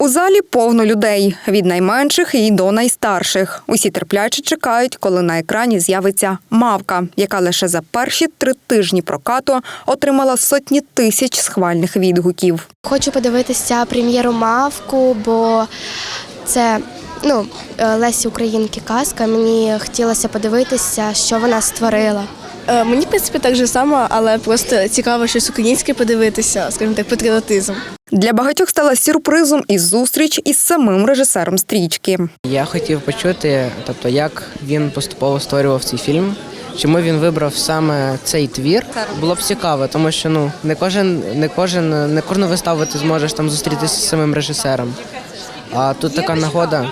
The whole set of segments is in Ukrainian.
У залі повно людей від найменших і до найстарших. Усі терпляче чекають, коли на екрані з'явиться мавка, яка лише за перші три тижні прокату отримала сотні тисяч схвальних відгуків. Хочу подивитися прем'єру Мавку, бо це ну, е, Лесі Українки казка. Мені хотілося подивитися, що вона створила. Е, Мені, в принципі, так же само, але просто цікаво щось українське подивитися, скажімо так, патріотизм. Для багатьох стала сюрпризом і зустріч із самим режисером стрічки. Я хотів почути, тобто, як він поступово створював цей фільм. Чому він вибрав саме цей твір? Було б цікаво, тому що ну не кожен, не кожен, не кожну виставу ти зможеш там зустрітися з самим режисером. А тут така нагода,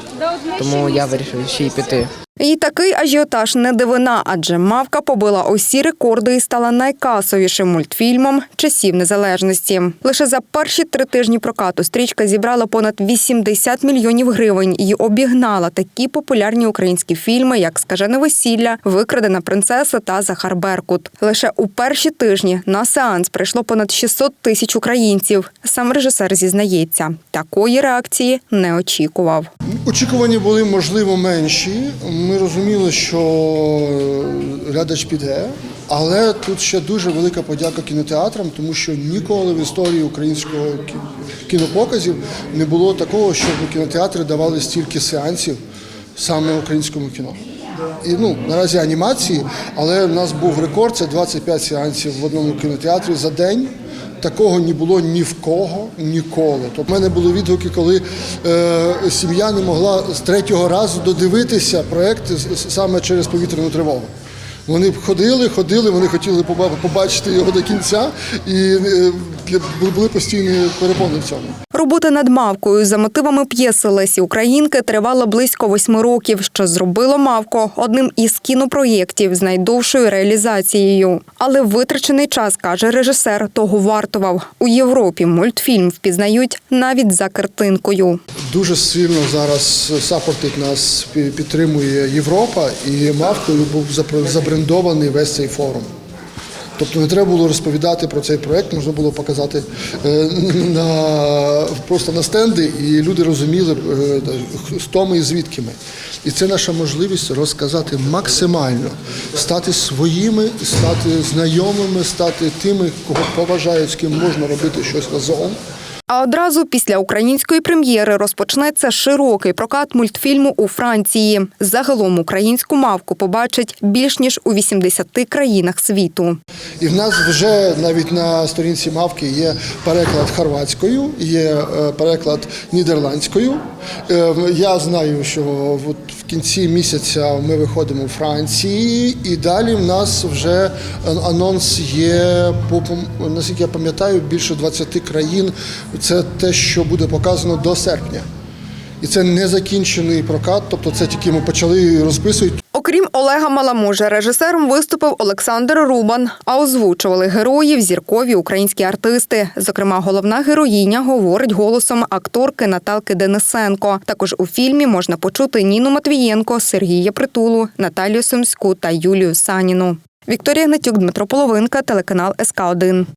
тому я вирішив ще й піти. І такий ажіотаж не дивина, адже мавка побила усі рекорди і стала найкасовішим мультфільмом часів незалежності. Лише за перші три тижні прокату стрічка зібрала понад 80 мільйонів гривень і обігнала такі популярні українські фільми, як Скажене весілля, Викрадена принцеса та Захар Беркут. Лише у перші тижні на сеанс прийшло понад 600 тисяч українців. Сам режисер зізнається, такої реакції не очікував. Очікування були можливо менші. Ми розуміли, що глядач піде, але тут ще дуже велика подяка кінотеатрам, тому що ніколи в історії українського кінопоказів не було такого, щоб кінотеатри давали стільки сеансів саме українському кіно. І ну наразі анімації, але в нас був рекорд це 25 сеансів в одному кінотеатрі за день. Такого не було ні в кого ніколи. Тобто в мене були відгуки, коли е, сім'я не могла з третього разу додивитися проект саме через повітряну тривогу. Вони ходили, ходили, вони хотіли побачити його до кінця, і е, були постійні перепони в цьому. Робота над мавкою за мотивами п'єси Лесі Українки тривала близько восьми років, що зробило мавку одним із кінопроєктів з найдовшою реалізацією. Але витрачений час, каже режисер, того вартував. У Європі мультфільм впізнають навіть за картинкою. Дуже сильно зараз сапортить нас, підтримує Європа, і мавкою був забрендований весь цей форум. Тобто не треба було розповідати про цей проект, можна було показати е, на, просто на стенди, і люди розуміли, е, хто ми і звідки ми. І це наша можливість розказати максимально, стати своїми, стати знайомими, стати тими, кого поважають, з ким можна робити щось разом. А одразу після української прем'єри розпочнеться широкий прокат мультфільму у Франції. Загалом українську мавку побачать більш ніж у 80 країнах світу. І в нас вже навіть на сторінці мавки є переклад хорватською, є е, переклад нідерландською. Е, Я знаю, що от в кінці місяця ми виходимо у Франції, і далі в нас вже анонс є по наскільки я пам'ятаю, більше 20 країн. Це те, що буде показано до серпня. І це не закінчений прокат, тобто це тільки ми почали розписувати. Окрім Олега Маламужа, режисером виступив Олександр Рубан, а озвучували героїв зіркові українські артисти. Зокрема, головна героїня говорить голосом акторки Наталки Денисенко. Також у фільмі можна почути Ніну Матвієнко, Сергія Притулу, Наталію Сумську та Юлію Саніну. Вікторія Гнатюк, Дмитро Половинка, телеканал СК 1